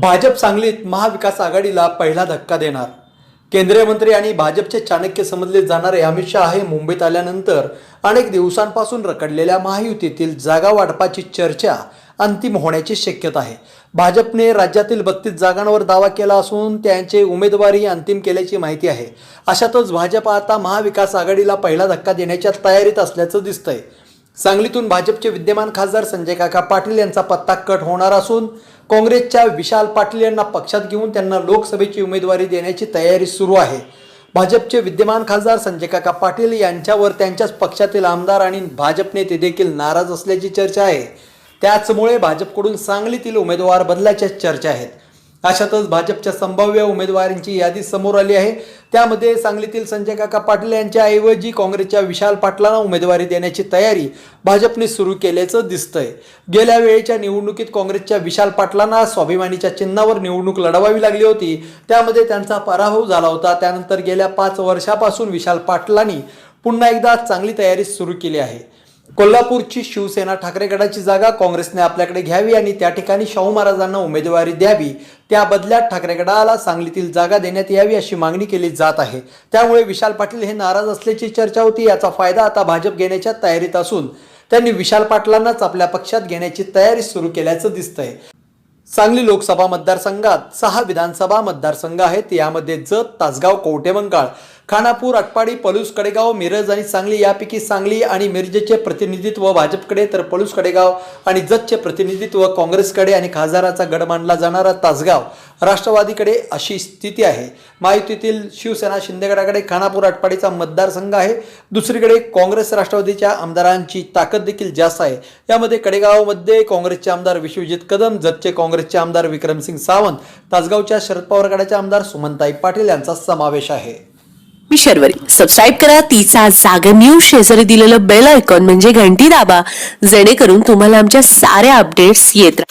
भाजप सांगलीत महाविकास आघाडीला पहिला धक्का देणार. केंद्रीय मंत्री आणि भाजपचे चाणक्य समजले जाणारे अमित शहा हे मुंबईत आल्यानंतर अनेक दिवसांपासून रखडलेल्या महायुतीतील जागा वाटपाची चर्चा अंतिम होण्याची शक्यता आहे. भाजपने राज्यातील बत्तीस जागांवर दावा केला असून त्यांचे उमेदवारी अंतिम केल्याची माहिती आहे. अशातच भाजप आता महाविकास आघाडीला पहिला धक्का देण्याच्या तयारीत असल्याचं दिसतंय. सांगलीतून भाजपचे विद्यमान खासदार संजय काका पाटील यांचा पत्ता कट होणार असून काँग्रेसच्या विशाल पाटील यांना पक्षात घेऊन त्यांना लोकसभेची उमेदवारी देण्याची तयारी सुरू आहे. भाजपचे विद्यमान खासदार संजय काका पाटील यांच्यावर त्यांच्याच पक्षातील आमदार आणि भाजप नेते देखील नाराज असल्याची चर्चा आहे. त्याचमुळे भाजपकडून सांगलीतील उमेदवार बदलाच्या चर्चा आहेत. अशातच भाजपच्या संभाव्य उमेदवारांची यादी समोर आली आहे. त्यामध्ये सांगलीतील संजय काका पाटील यांच्या ऐवजी काँग्रेसच्या विशाल पाटलांना उमेदवारी देण्याची तयारी भाजपने सुरू केल्याचं दिसतंय. गेल्या वेळेच्या निवडणुकीत काँग्रेसच्या विशाल पाटलांना स्वाभिमानीच्या चिन्हावर निवडणूक लढवावी लागली होती. त्यामध्ये त्यांचा पराभव झाला होता. त्यानंतर गेल्या पाच वर्षापासून विशाल पाटलांनी पुन्हा एकदा चांगली तयारी सुरू केली आहे. कोल्हापूरची शिवसेना ठाकरे गटाची जागा काँग्रेसने आपल्याकडे घ्यावी आणि त्या ठिकाणी शाहू महाराजांना उमेदवारी द्यावी. त्या बदल्यात ठाकरे गटाला सांगलीतील जागा देण्यात यावी अशी मागणी केली जात आहे. त्यामुळे विशाल पाटील हे नाराज असल्याची चर्चा होती याचा फायदा आता भाजप घेण्याच्या तयारीत असून त्यांनी विशाल पाटलांनाच आपल्या पक्षात घेण्याची तयारी सुरू केल्याचं दिसतंय. सांगली लोकसभा मतदारसंघात सहा विधानसभा मतदारसंघ आहेत. यामध्ये जत तासगाव कवटेमंकाळ खानापूर आटपाडी पलूस कडेगाव मिरज आणि सांगली यापैकी सांगली आणि मिरजेचे प्रतिनिधित्व भाजपकडे तर पलूस कडेगाव आणि जतचे प्रतिनिधित्व काँग्रेसकडे आणि खासदाराचा गड मानला जाणारा तासगाव. राष्ट्रवादीकडे अशी स्थिती आहे. महायुतीतील शिवसेना शिंदेगडाकडे खानापूर आटपाडीचा मतदारसंघ आहे. दुसरीकडे काँग्रेस राष्ट्रवादीच्या आमदारांची ताकद देखील जास्त आहे. यामध्ये कडेगावमध्ये काँग्रेसचे आमदार विश्वजित कदम जतचे काँग्रेसचे आमदार विक्रमसिंग सावंत तासगावच्या शरद पवार गटाचे आमदार सुमनताई पाटील यांचा समावेश आहे. मी शर्वरी. सबस्क्राईब करा. तिचा जागर न्यूज. शेजारी दिलेलं बेल आयकॉन म्हणजे घंटी दाबा. जेणेकरून तुम्हाला आमच्या साऱ्या अपडेट्स येत